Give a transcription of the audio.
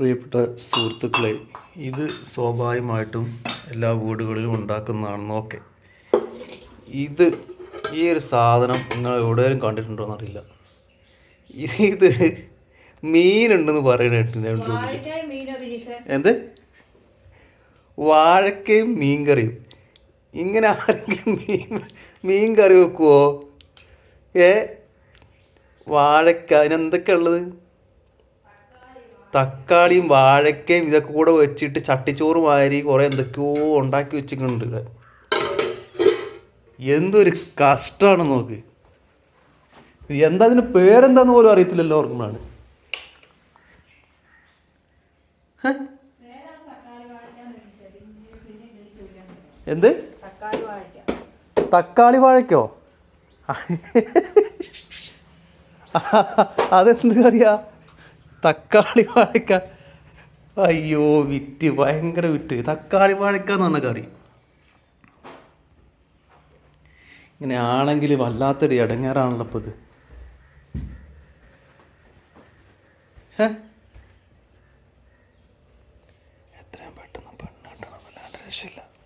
പ്രിയപ്പെട്ട സുഹൃത്തുക്കളെ ഇത് സ്വാഭാവികമായിട്ടും എല്ലാ വീടുകളിലും ഉണ്ടാക്കുന്നതാണെന്ന് ഓക്കെ. ഇത് ഈ ഒരു സാധനം നിങ്ങൾ എവിടെയെങ്കിലും കണ്ടിട്ടുണ്ടോ എന്നറിയില്ല. ഇത് മീനുണ്ടെന്ന് പറയണേട്ടുണ്ട് എന്ത്? വാഴക്കയും മീൻ കറിയും ഇങ്ങനെ ആരെങ്കിലും മീൻ മീൻ കറി വെക്കുവോ? ഏ? വാഴക്ക അതിനെന്തൊക്കെയാ ഉള്ളത്? തക്കാളിയും വാഴക്കയും ഇതൊക്കെ കൂടെ വെച്ചിട്ട് ചട്ടിച്ചോറ് മാതിരി കുറേ എന്തൊക്കെയോ ഉണ്ടാക്കി വെച്ചിട്ടുണ്ട് ഇവിടെ. എന്തൊരു കഷ്ടമാണ് നോക്ക്. എന്താ അതിന് പേരെന്താന്ന് പോലും അറിയത്തില്ലല്ലോ ഓർക്കുമ്പോഴാണ്? എന്ത്? തക്കാളി വാഴക്ക? അതെന്ത് കറിയാ? തക്കാളി വാഴക്ക. അയ്യോ വിറ്റ് ഭയങ്കര വിറ്റ്. തക്കാളി വാഴക്ക എന്ന് പറഞ്ഞ കറി. ഇങ്ങനെ ആണെങ്കിൽ വല്ലാത്തൊരു ഇടങ്ങേറാണല്ലോ ഇപ്പോൾ ഇത്. എത്രയും പെട്ടെന്ന് പെണ്ണ് കിട്ടണം വല്ലാണ്ട് രക്ഷയില്ല.